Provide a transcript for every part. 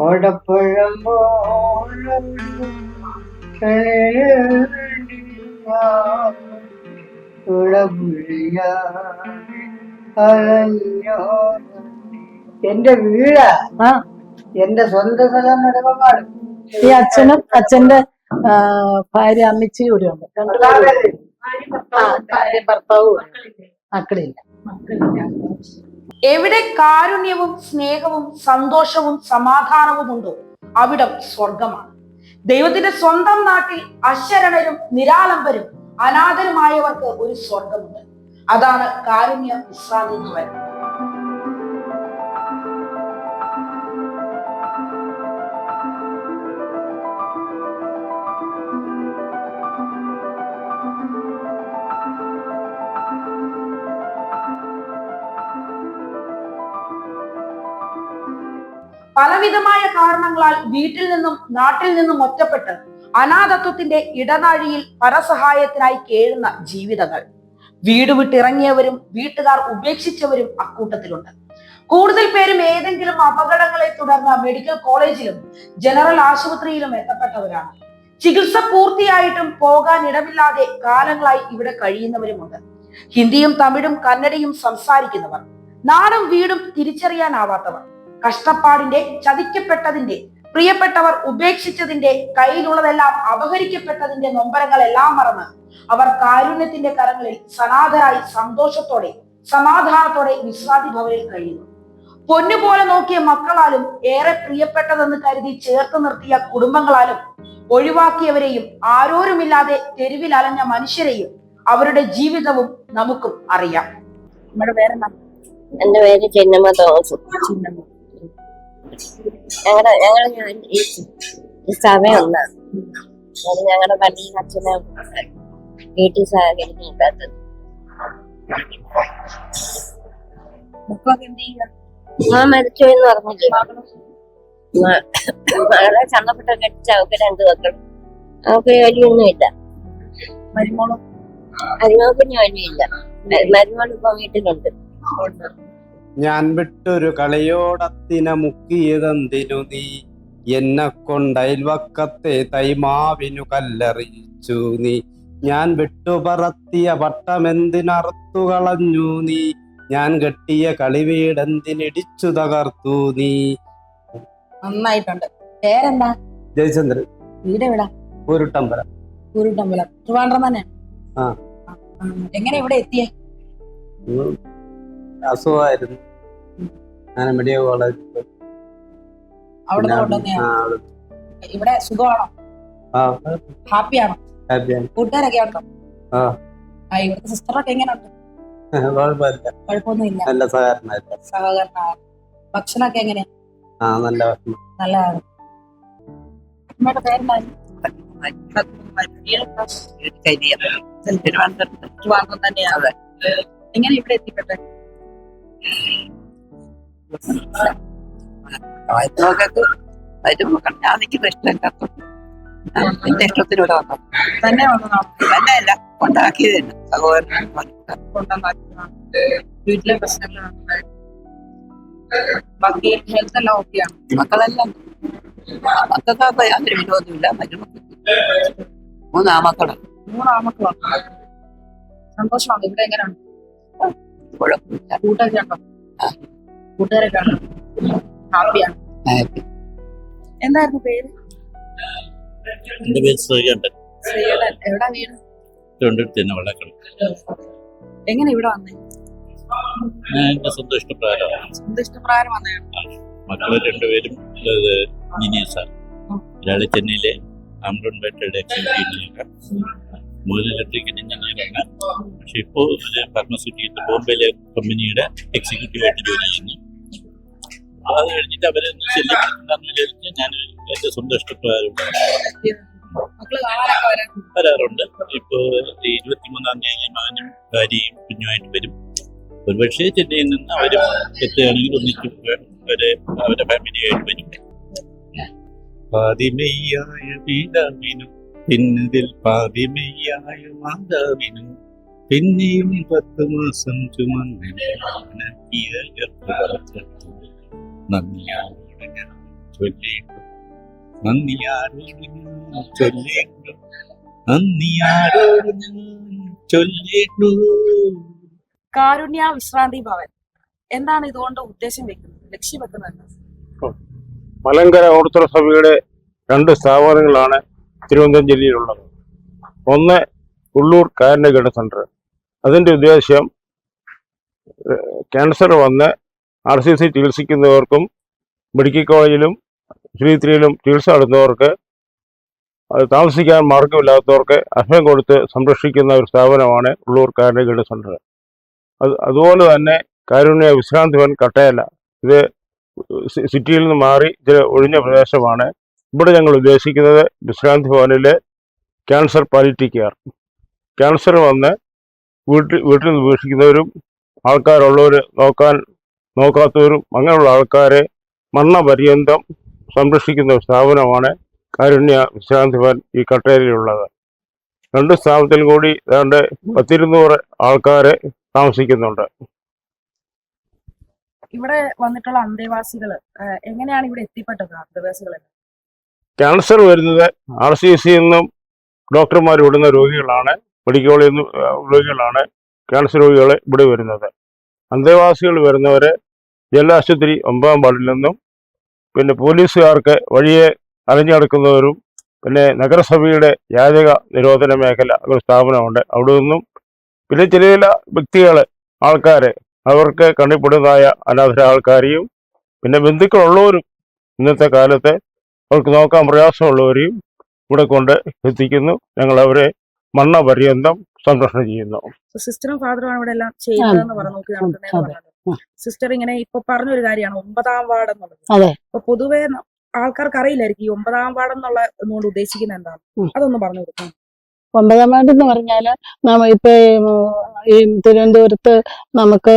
ഓടപ്പഴം പോലെ എന്റെ വീട്. ആ. എന്റെ സ്വന്തം സ്ഥലം നെടുമങ്ങാട് ഈ അച്ഛനും അച്ഛന്റെ ഭാര്യ അമ്മച്ചി ഇവിടെ ഉണ്ട്. രണ്ടുപേരും ഭാര്യ ഭർത്താവും മക്കളില്ല. മക്കളില്ല. എവിടെ കാരുണ്യവും സ്നേഹവും സന്തോഷവും സമാധാനവും ഉണ്ടോ അവിടെ സ്വർഗമാണ് ദൈവത്തിന്റെ സ്വന്തം നാട്ടിൽ അശരണരും നിരാലംബരും അനാഥരുമായവർക്ക് ഒരു സ്വർഗമുണ്ട് അതാണ് കാരുണ്യ വിശ്രാന്തി ഭവൻ പലവിധമായ കാരണങ്ങളാൽ വീട്ടിൽ നിന്നും നാട്ടിൽ നിന്നും ഒറ്റപ്പെട്ട് അനാഥത്വത്തിന്റെ ഇടനാഴിയിൽ പരസഹായത്തിനായി കേഴുന്ന ജീവിതങ്ങൾ. വീട് വിട്ടിറങ്ങിയവരും വീട്ടുകാർ ഉപേക്ഷിച്ചവരും അക്കൂട്ടത്തിലുണ്ട്. കൂടുതൽ പേരും ഏതെങ്കിലും അപകടങ്ങളെ തുടർന്ന് മെഡിക്കൽ കോളേജിലും ജനറൽ ആശുപത്രിയിലും എത്തപ്പെട്ടവരാണ്. ചികിത്സ പൂർത്തിയായിട്ടും പോകാൻ ഇടമില്ലാതെ കാലങ്ങളായി ഇവിടെ കഴിയുന്നവരുമുണ്ട്. ഹിന്ദിയും തമിഴും കന്നഡയും സംസാരിക്കുന്നവർ നാടും വീടും തിരിച്ചറിയാനാവാത്തവർ കഷ്ടപ്പാടിന്റെ ചതിക്കപ്പെട്ടതിന്റെ പ്രിയപ്പെട്ടവർ ഉപേക്ഷിച്ചതിന്റെ കയ്യിലുള്ളതെല്ലാം അപഹരിക്കപ്പെട്ടതിന്റെ നൊമ്പരങ്ങളെല്ലാം മറന്ന് അവർ കാരുണ്യത്തിന്റെ കരങ്ങളിൽ സനാഥരായി സന്തോഷത്തോടെ സമാധാനത്തോടെ വിശ്രാന്തി ഭവനിൽ കഴിയുന്നു. പൊന്നുപോലെ നോക്കിയ മക്കളാലും ഏറെ പ്രിയപ്പെട്ടതെന്ന് കരുതി ചേർത്ത് നിർത്തിയ കുടുംബങ്ങളാലും ഒഴിവാക്കിയവരെയും ആരോരുമില്ലാതെ തെരുവിൽ അലഞ്ഞ മനുഷ്യരെയും അവരുടെ ജീവിതവും നമുക്കും അറിയാം. നമ്മുടെ പേരെന്താ എന്റെ പേര് ചിന്നമ്മ തോമസ്. ഞങ്ങളുടെ ഞങ്ങൾ ഞാൻ ഈ സമയം ഒന്നാണ് അത് ഞങ്ങളുടെ പള്ളിയിൽ അച്ഛനെ വീട്ടിൽ ചെയ്യുക ഞാൻ മരിച്ചു എന്ന് പറഞ്ഞില്ലേ? മകളെ ചന്തപ്പെട്ട കെട്ടിച്ച അവക്ക് രണ്ട് മക്കൾ അവക്ക് ജോലിയൊന്നുമില്ല മരുമോളും? അതിനോക്കിന് ജോലിയില്ല ഇല്ല മരുമോളിപ്പോ ഇപ്പൊ വീട്ടിലുണ്ട്. ഞാൻ വിട്ടൊരു കളിയോടത്തിന മുക്കിയതെന്തിനു നീ? എന്നെ കൊണ്ടയൽവക്കത്തെ തൈമാവിനു കല്ലെറിയിച്ചു നീ. ഞാൻ വിട്ടുപറത്തിയ പട്ടമെന്തിനറുത്തു കളഞ്ഞു നീ? ഞാൻ കെട്ടിയ കളിവീടെന്തിനിടിച്ചു തകർത്തു നീ? നന്നായിട്ടുണ്ട്. പേരെന്താ? ജയചന്ദ്രൻ. വീട് എവിടാ? ഉരുട്ടമ്പലം. ഊരുട്ടമ്പലം ട്രിവാൻഡ്രം തന്നെ ആ. എങ്ങനെ ഇവിടെ എത്തിയേ. അസുഖമായിരുന്നു ഞാൻ മെഡിക്കൽ കോളേജിൽ പോയി. അവിടെ ഇവിടെ സുഖമാണോ ആ ഹാപ്പിയാണോ ഹാപ്പിയാണ് കൂട്ടുകാരൊക്കെ ഉണ്ടോ ആ. ആ ഇവിടുത്തെ സിസ്റ്ററൊക്കെ എങ്ങനെയുണ്ട് കുഴപ്പമില്ല കുഴപ്പമൊന്നുമില്ല നല്ല സഹകരണമായിരുന്നു സഹകരണമാണ് ഭക്ഷണമൊക്കെ എങ്ങനെ ആ നല്ല ഭക്ഷണം നല്ലതാണ് അമ്മയുടെ പേരെന്തായിരുന്നു ട്രിവാൻഡ്രം തന്നെയാണ് എങ്ങനെ ഇവിടെ എത്തിപ്പെട്ടെ നോക്കത്ത് വരും. ഞാൻ നിൽക്കുന്ന ഇഷ്ടമില്ലാത്തോണ്ട് എന്റെ ഇഷ്ടത്തിലൂടെ വന്നു. തന്നെ വന്നതാണോ തന്നെയല്ല കൊണ്ടാക്കിയത് തന്നെ. സഹോദരൻ വീട്ടിലെ പ്രശ്നങ്ങളാണ് ബാക്കി ഹെൽത്ത് എല്ലാം ഓക്കെയാണ് മക്കളെല്ലാം മക്കൾക്ക് യാതൊരു വിരോധമില്ല മരുമക്കൾക്ക് മൂന്നാമക്കളാണ്. മൂന്നാമക്കളാണ്. സന്തോഷമാണ്. ഇവിടെ എങ്ങനെയാണ് കുഴപ്പമില്ല കൂട്ടൊക്കെ ഉണ്ടോ കൂട്ടുകാരൊക്കെ ഉണ്ടോ ഹാപ്പിയാണ്. ഹാപ്പി. എന്തായിരുന്നു പേര്? എന്റെ പേര് ശ്രീകണ്ഠൻ. ശ്രീകണ്ഠൻ. എവിടെ വീട്? എങ്ങനെ ഇവിടെ വന്നേ? ഞാൻ എന്റെ സ്വന്തം ഇഷ്ടപ്രകാരമാണ്. സ്വന്തം ഇഷ്ടപ്രകാരം വന്നതാണ് മക്കൾ രണ്ടുപേരും എഞ്ചിനീയേഴ്സാണ് ഒരാൾ ചെന്നൈയിലെ ആംബ്രോൺ ബാറ്റയുടെ എക്സിക്യൂട്ടീവ് ഇലക്ട്രിക്കൽ എഞ്ചിനീയറാണ് പക്ഷെ ഇപ്പോൾ ഒരു ഫാർമസ്യൂട്ടിക്കൽ ബോംബെയിലെ കമ്പനിയുടെ എക്സിക്യൂട്ടീവ് ആയിട്ട് ജോലി ചെയ്യുന്നു. അത് കഴിഞ്ഞിട്ട് അവരൊന്ന് ശല്യപ്പെടുത്തുണ്ടെന്ന് വിചാരിച്ച് ഞാൻ എന്റെ സ്വന്തം ഇഷ്ടപ്രകാരം വരാറുണ്ട്. ഇപ്പോ ഈ ഇരുപത്തിമൂന്നാം തീയതി മകനും ഭാര്യയും കുഞ്ഞുമായിട്ട് വരും. ഒരുപക്ഷെ ചെന്നൈയിൽ നിന്ന് അവരും എത്തുകയാണെങ്കിൽ ഒന്നിച്ച് അവരെ അവരുടെ ഫാമിലിയായിട്ട് വരും. പതിമയ്യായ പിതാവിനും പിന്നതിൽ പാതിമയ്യായ മാതാവിനും പിന്നെയും പത്ത് മാസം ഞാൻ ചൊല്ലേണ്ടു നന്ദിയാരോട് ഞാൻ ചൊല്ലേണ്ടു നന്ദിയാരോട് ഞാൻ ചൊല്ലേണ്ടു കാരുണ്യ വിശ്രാന്തി ഭവൻ. എന്താണ് ഇതുകൊണ്ട് ഉദ്ദേശം വെക്കുന്നത്? ലക്ഷ്യം വെക്കുന്നത്? മലങ്കര ഓർത്തഡോക്സ് സഭയുടെ രണ്ട് സ്ഥാപനങ്ങളാണ് തിരുവനന്തപുരം ജില്ലയിലുള്ളത്. ഒന്ന് ഉള്ളൂർ കാരനഗഡ സെന്റർ. അതിന്റെ ഉദ്ദേശം ക്യാൻസർ വന്ന് ആർ സി സി ചികിത്സിക്കുന്നവർക്കും മെഡിക്കൽ കോളേജിലും ശ്രീത്രിയിലും ചികിത്സ നടത്തുന്നവർക്ക് അത് താമസിക്കാൻ മാർഗമില്ലാത്തവർക്ക് അഭയം കൊടുത്ത് സംരക്ഷിക്കുന്ന ഒരു സ്ഥാപനമാണ് ഉള്ളൂർ കാരനഗഡ സെന്റർ. അത് അതുപോലെ തന്നെ കാരുണ്യ വിശ്രാന്തി വൻ കട്ടയല. ഇത് സിറ്റിയിൽ നിന്ന് മാറി ഇതിൽ ഒഴിഞ്ഞ പ്രദേശമാണ്. ഇവിടെ ഞങ്ങൾ ഉദ്ദേശിക്കുന്നത് വിശ്രാന്തി ഭവനിലെ ക്യാൻസർ പാലിറ്റി കെയർ ക്യാൻസർ വന്ന് വീട്ടിൽ വീട്ടിൽ നിന്ന് വീക്ഷിക്കുന്നവരും ആൾക്കാരുള്ളവർ നോക്കാൻ നോക്കാത്തവരും അങ്ങനെയുള്ള ആൾക്കാരെ മരണപര്യന്തം സംരക്ഷിക്കുന്ന സ്ഥാപനമാണ് കാരുണ്യ വിശ്രാന്തി ഭവൻ ഈ കട്ടേരിയിലുള്ളത്. രണ്ട് സ്ഥാപനത്തിൽ കൂടി ഏതാണ്ട് പത്തിരുന്നൂറ് ആൾക്കാരെ താമസിക്കുന്നുണ്ട്. ഇവിടെ വന്നിട്ടുള്ള അന്തേവാസികൾ എങ്ങനെയാണ് ഇവിടെ എത്തിപ്പെട്ടത് അന്തേവാസികൾ ക്യാൻസർ വരുന്നത് ആർ സി സിയിൽ നിന്നും ഡോക്ടർമാർ വിടുന്ന രോഗികളാണ് മെഡിക്കൽ കോളേജിൽ നിന്ന് രോഗികളാണ് ക്യാൻസർ രോഗികൾ ഇവിടെ വരുന്നത്. അന്തേവാസികൾ വരുന്നവരെ ജലാശുപത്രി ഒമ്പതാം വാർഡിൽ നിന്നും പിന്നെ പോലീസുകാർക്ക് വഴിയെ അലഞ്ഞു നടക്കുന്നവരും പിന്നെ നഗരസഭയുടെ യാചക നിരോധന മേഖല ഒരു സ്ഥാപനമുണ്ട്. അവിടെ നിന്നും പിന്നെ ചില ചില വ്യക്തികൾ ആൾക്കാർ അവർക്ക് കണ്ണിപ്പെടുന്നതായ അനാഥര ആൾക്കാരെയും പിന്നെ ബന്ധുക്കളുള്ളവരും ഇന്നത്തെ കാലത്ത് അവർക്ക് നോക്കാൻ പ്രയാസമുള്ളവരെയും ഇവിടെ കൊണ്ട് എത്തിക്കുന്നു. ഞങ്ങൾ അവരെ മണ്ണ പര്യന്തം സംരക്ഷണം ചെയ്യുന്നു സിസ്റ്ററും ഫാദറുമാണ് ഇവിടെ എല്ലാം ചെയ്യുന്നതെന്ന് പറഞ്ഞു സിസ്റ്റർ ഇങ്ങനെ ഇപ്പൊ പറഞ്ഞൊരു കാര്യമാണ്. ഒമ്പതാം വാർഡ് എന്നുള്ളത് അതെ. അപ്പൊ പൊതുവെ ആൾക്കാർക്ക് അറിയില്ലായിരിക്കും ഈ ഒമ്പതാം വാർഡ് എന്നുള്ള എന്നുകൊണ്ട് ഉദ്ദേശിക്കുന്നത് എന്താണ്. അതൊന്ന് പറഞ്ഞു കൊടുക്കാം. ഒമ്പതാം വാർഡ് എന്ന് പറഞ്ഞാൽ നമ്മ ഇപ്പൊ ഈ, തിരുവനന്തപുരത്ത് നമുക്ക്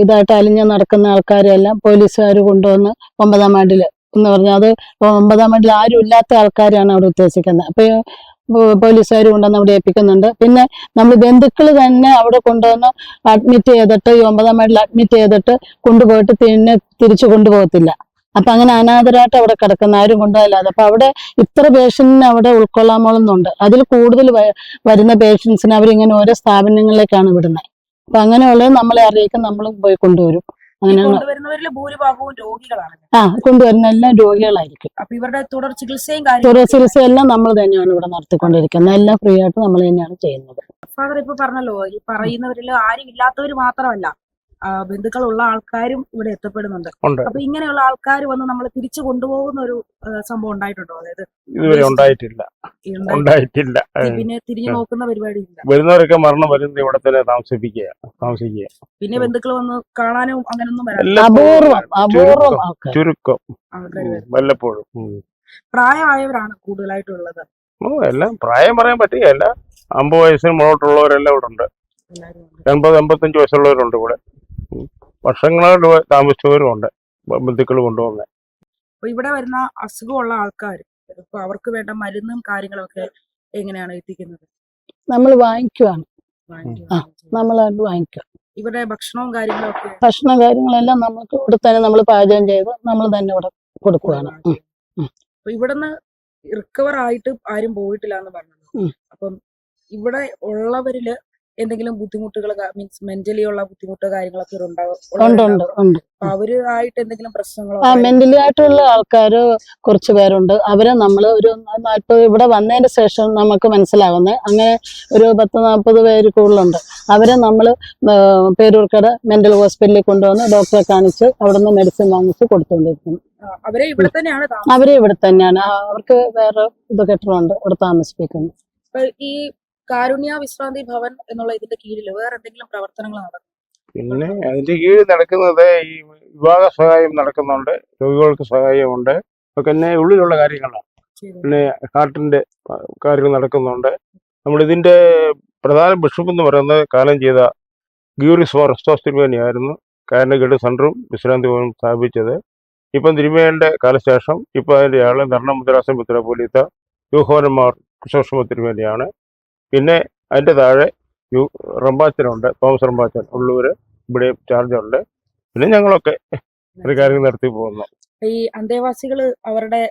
ഇതായിട്ട് അലിഞ്ഞു നടക്കുന്ന ആൾക്കാരെല്ലാം പോലീസുകാർ കൊണ്ടുവന്ന് ഒമ്പതാം വാർഡിൽ എന്ന് പറഞ്ഞാൽ അത് ഒമ്പതാം വാർഡിൽ ആരും ഇല്ലാത്ത ആൾക്കാരാണ് അവിടെ ഉദ്ദേശിക്കുന്നത്. അപ്പൊ പോലീസുകാർ കൊണ്ടുവന്ന് അവിടെ ഏൽപ്പിക്കുന്നുണ്ട്. പിന്നെ നമ്മൾ ബന്ധുക്കൾ തന്നെ അവിടെ കൊണ്ടുവന്ന് അഡ്മിറ്റ് ചെയ്തിട്ട് ഈ ഒമ്പതാം വാർഡിൽ അഡ്മിറ്റ് ചെയ്തിട്ട് കൊണ്ടുപോയിട്ട് പിന്നെ തിരിച്ചു കൊണ്ടുപോകത്തില്ല. അപ്പൊ അങ്ങനെ അനാഥരായിട്ട് അവിടെ കിടക്കുന്ന ആരും കൊണ്ടുപോയില്ലാതെ അപ്പൊ അവിടെ ഇത്ര പേഷ്യന്റിനെ അവിടെ ഉൾക്കൊള്ളാമോളെന്നുണ്ട്. അതിൽ കൂടുതൽ വരുന്ന പേഷ്യൻസിനെ അവരിങ്ങനെ ഓരോ സ്ഥാപനങ്ങളിലേക്കാണ് വിടുന്നത്. അപ്പൊ അങ്ങനെയുള്ളത് നമ്മളെ അറിയിക്കും നമ്മൾ പോയി കൊണ്ടുവരും. അങ്ങനെ കൊണ്ടുവരുന്നവരിൽ ഭൂരിഭാഗവും രോഗികളാണ്. ആ കൊണ്ടുവരുന്ന എല്ലാം രോഗികളായിരിക്കും. അപ്പൊ ഇവരുടെ തുടർ ചികിത്സയും തുടർ ചികിത്സ എല്ലാം നമ്മൾ തന്നെയാണ് ഇവിടെ നടത്തിക്കൊണ്ടിരിക്കുന്നത്. എല്ലാം ഫ്രീ ആയിട്ട് നമ്മൾ തന്നെയാണ് ചെയ്യുന്നത്. ഫാദർ ഇപ്പൊ പറഞ്ഞല്ലോ ഈ പറയുന്നവരിൽ ആരും ഇല്ലാത്തവർ മാത്രമല്ല. ബന്ധുക്കളുള്ള ആൾക്കാരും ഇവിടെ എത്തപ്പെടുന്നുണ്ട്. അപ്പൊ ഇങ്ങനെയുള്ള ആൾക്കാർ വന്ന് നമ്മൾ തിരിച്ചു കൊണ്ടുപോകുന്ന ഒരു സംഭവം ഉണ്ടായിട്ടുണ്ടോ? അതായത് ഇതുവരെ ഉണ്ടായിട്ടില്ല. ഉണ്ടായിട്ടില്ല. പിന്നെ തിരിഞ്ഞു നോക്കുന്ന പരിപാടി ഇല്ല വരുന്നവരൊക്കെ മരണം വരുന്നത് ഇവിടെ തന്നെ താമസിപ്പിക്കുക താമസിക്കുക. പിന്നെ ബന്ധുക്കൾ വന്ന് കാണാനും അങ്ങനൊന്നും ചുരുക്കം. വല്ലപ്പോഴും. പ്രായമായവരാണ് കൂടുതലായിട്ടുള്ളത്. ഓ എല്ലാം പ്രായം പറയാൻ പറ്റുകയല്ല. അമ്പത് വയസ്സിന് മുകളിലോട്ടുള്ളവരെല്ലാം ഇവിടെ ഉണ്ട്. എൺപത് എൺപത്തഞ്ച് വയസ്സുള്ളവരുണ്ട് ഇവിടെ. വർഷങ്ങളായിട്ട് താമസിച്ചവരും ഉണ്ട്. ബന്ധുക്കൾ കൊണ്ടുവന്ന്. അപ്പൊ ഇവിടെ വരുന്ന അസുഖമുള്ള ആൾക്കാർ ഇപ്പൊ അവർക്ക് വേണ്ട മരുന്നും കാര്യങ്ങളും ഒക്കെ എങ്ങനെയാണ് എത്തിക്കുന്നത്? നമ്മൾ വാങ്ങിക്കുവാണ്. ആ. വാങ്ങിക്കുക ഇവരുടെ ഭക്ഷണവും കാര്യങ്ങളും ഒക്കെ ഭക്ഷണ കാര്യങ്ങളെല്ലാം നമുക്ക് ഇവിടെ തന്നെ നമ്മൾ പാചകം ചെയ്ത് നമ്മൾ തന്നെ ഇവിടെ കൊടുക്കുകയാണ്. അപ്പൊ ഇവിടുന്ന് റിക്കവർ ആയിട്ട് ആരും പോയിട്ടില്ല എന്ന് പറഞ്ഞത് അപ്പം ഇവിടെ ഉള്ളവരിൽ എന്തെങ്കിലും ബുദ്ധിമുട്ടുകൾ മീൻസ് മെന്റലി ഉള്ള ബുദ്ധിമുട്ടോ കാര്യങ്ങളൊക്കെ ഉണ്ടാവും അവരുമായിട്ട് എന്തെങ്കിലും പ്രശ്നങ്ങളോ മെന്റലി ആയിട്ടുള്ള ആൾക്കാർ കുറച്ച് പേരുണ്ട്. അവരെ നമ്മൾ ഒരു നാൽപ്പത് ഇവിടെ വന്നതിന് ശേഷം നമുക്ക് മനസ്സിലാവുന്നത് അങ്ങനെ ഒരു പത്ത് നാൽപ്പത് പേര് കൂടുതലുണ്ട്. അവരെ നമ്മൾ പേരൂർക്കട മെന്റൽ ഹോസ്പിറ്റലിൽ കൊണ്ടുവന്ന് ഡോക്ടറെ കാണിച്ച് അവിടെ നിന്ന് മെഡിസിൻ വാങ്ങിച്ച് കൊടുത്തുകൊണ്ടിരിക്കുന്നു അവരെ ഇവിടെ തന്നെയാണ് അവരെ ഇവിടെ തന്നെയാണ്. അവർക്ക് വേറെ ഇത് കെട്ടിടമുണ്ട് ഇവിടെ താമസിപ്പിക്കുന്നു. ഈ കാരുണ്യ വിശ്രാന്തി ഭവൻ എന്നുള്ള ഇതിന്റെ കീഴിൽ വേറെ എന്തെങ്കിലും പ്രവർത്തനങ്ങൾ നടക്കും പിന്നെ അതിന്റെ കീഴിൽ നടക്കുന്നത് ഈ വിവാഹ സഹായം നടക്കുന്നുണ്ട് രോഗികൾക്ക് സഹായമുണ്ട് ഒക്കെ തന്നെ ഉള്ളിലുള്ള കാര്യങ്ങളാണ്. പിന്നെ ഹാർട്ടിന്റെ കാര്യങ്ങൾ നടക്കുന്നുണ്ട്. നമ്മളിതിന്റെ പ്രധാന ബിഷപ്പ് എന്ന് പറയുന്നത് കാലം ചെയ്ത ഗീറിസ് ഫോറസ്റ്റോസ് കാരണഗഡ് സെന്ററും വിശ്രാന്തി ഭവനും സ്ഥാപിച്ചത്. ഇപ്പം തിരുമേനിയുടെ കാലശേഷം ഇപ്പം അതിന്റെ ആൾ മുദ്ര ആശ്രമപുരി യൂഹോനന്മാർ കുശോഷമ തിരുമേനിയാണ്. പിന്നെ അതിന്റെ താഴെ യു റംബാച്ചനുണ്ട്. തോമസ് റംബാച്ചൻ ഉള്ളൂർ ഇവിടെ ചാർജുണ്ട്. പിന്നെ ഞങ്ങളൊക്കെ ഒരു കാര്യങ്ങൾ നടത്തി പോകുന്നു. ഈ അന്തേവാസികൾ അവരുടെ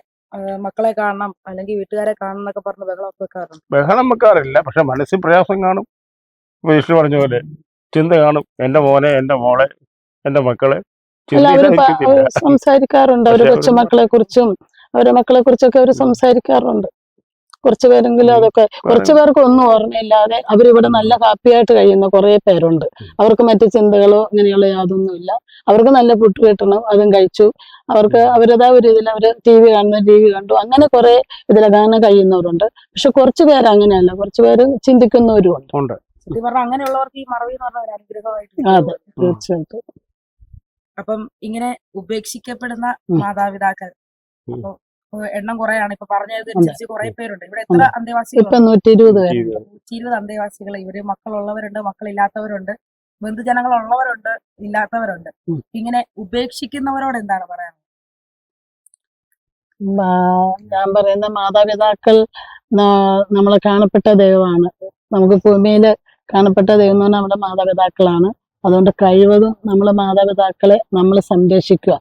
മക്കളെ കാണണം അല്ലെങ്കിൽ വീട്ടുകാരെ കാണണം എന്നൊക്കെ പറഞ്ഞ് ബഹളം വെക്കാറുണ്ട്? ബഹളം വെക്കാറില്ല. പക്ഷെ മനസ്സിൽ പ്രയാസം കാണും. വിഷ്ണു പറഞ്ഞ പോലെ ചിന്ത കാണും. എന്റെ മോനെ എന്റെ മോളെ എന്റെ മക്കളെ സംസാരിക്കാറുണ്ട്. അവർ കൊച്ചുമക്കളെ കുറിച്ചും അവരുടെ മക്കളെ കുറിച്ചൊക്കെ അവർ സംസാരിക്കാറുണ്ട്. കുറച്ചു പേരെങ്കിലും അതൊക്കെ കുറച്ചു പേർക്ക് ഒന്നും ഓർമ്മയില്ലാതെ അവരിവിടെ നല്ല ഹാപ്പിയായിട്ട് കഴിയുന്ന കുറെ പേരുണ്ട്. അവർക്ക് മറ്റു ചിന്തകളോ ഇങ്ങനെയുള്ള യാതൊന്നുമില്ല അവർക്ക് നല്ല ഫുഡ് കിട്ടണം അതും കഴിച്ചു. അവർക്ക് അവരതാ ഒരു ഇതിൽ അവർ ടി വി കാണുന്ന ടി വി കണ്ടു. അങ്ങനെ കുറെ ഇതിലകാനം കഴിയുന്നവരുണ്ട്. പക്ഷെ കുറച്ചു പേര് അങ്ങനെയല്ല. കുറച്ചു പേര് ചിന്തിക്കുന്നവരും ഉണ്ട്. ഉണ്ട് സത്യം പറഞ്ഞാൽ അങ്ങനെയുള്ളവർക്ക് ഈ മറവി എന്ന് പറഞ്ഞ ഒരു അനുഗ്രഹമായിട്ട് അതെ തീർച്ചയായിട്ടും. അപ്പം ഇങ്ങനെ ഉപേക്ഷിക്കപ്പെടുന്ന. മാതാപിതാക്കൾ. ഉം. എണ്ണം കുറെയാണ്. ഇപ്പൊ പറഞ്ഞതനുസരിച്ച് കുറെ പേരുണ്ട്. ഇവിടെ എത്ര. അന്തേവാസികൾ ഇരുപത് നൂറ്റി ഇരുപത്. അന്തേവാസികൾ ഇവർ മക്കളുള്ളവരുണ്ട് മക്കളില്ലാത്തവരുണ്ട് ബന്ധുജനങ്ങൾ ഉള്ളവരുണ്ട് ഇല്ലാത്തവരുണ്ട് ഇങ്ങനെ ഉപേക്ഷിക്കുന്നവരോട് എന്താണ് പറയാൻ ഞാൻ പറയുന്ന മാതാപിതാക്കൾ നമ്മളെ കാണപ്പെട്ട ദൈവമാണ്. നമുക്ക് ഭൂമിയിൽ കാണപ്പെട്ട ദൈവം എന്ന് പറഞ്ഞാൽ നമ്മുടെ മാതാപിതാക്കളാണ്. അതുകൊണ്ട് കഴിവതും നമ്മളെ മാതാപിതാക്കളെ നമ്മൾ സംരക്ഷിക്കുക.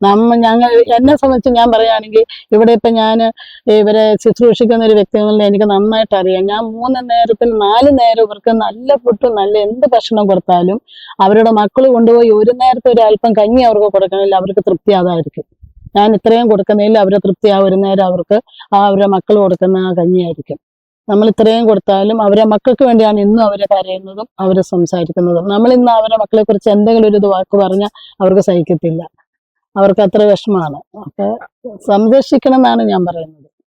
നമ്മ ഞങ്ങൾ എന്നെ സംബന്ധിച്ച് ഞാൻ പറയുകയാണെങ്കിൽ ഇവിടെ ഇപ്പം ഞാൻ ഇവരെ ശുശ്രൂഷിക്കുന്ന ഒരു വ്യക്തികളിൽ എനിക്ക് നന്നായിട്ട് അറിയാം. ഞാൻ മൂന്ന് നേരത്തിൽ നാല് നേരം ഇവർക്ക് നല്ല ഫുഡ് നല്ല എന്ത് ഭക്ഷണം കൊടുത്താലും അവരുടെ മക്കൾ കൊണ്ടുപോയി ഒരു നേരത്തെ ഒരു അല്പം കഞ്ഞി അവർക്ക് കൊടുക്കണമെങ്കിൽ അവർക്ക് തൃപ്തി അതായിരിക്കും. ഞാൻ ഇത്രയും കൊടുക്കുന്നതിൽ അവരെ തൃപ്തി ആ ഒരു നേരം അവർക്ക് ആ അവരുടെ മക്കൾ കൊടുക്കുന്ന ആ കഞ്ഞിയായിരിക്കും. നമ്മൾ ഇത്രയും കൊടുത്താലും അവരെ മക്കൾക്ക് വേണ്ടിയാണ് ഇന്നും അവരെ കരയുന്നതും അവരെ സംസാരിക്കുന്നതും. നമ്മൾ ഇന്ന് അവരെ മക്കളെ കുറിച്ച് എന്തെങ്കിലും ഒരു വാക്ക് പറഞ്ഞാൽ അവർക്ക് സഹിക്കത്തില്ല. അവർക്ക് അത്ര വിഷമമാണ്. അപ്പൊ സംരക്ഷിക്കണം എന്നാണ് ഞാൻ പറയുന്നത്.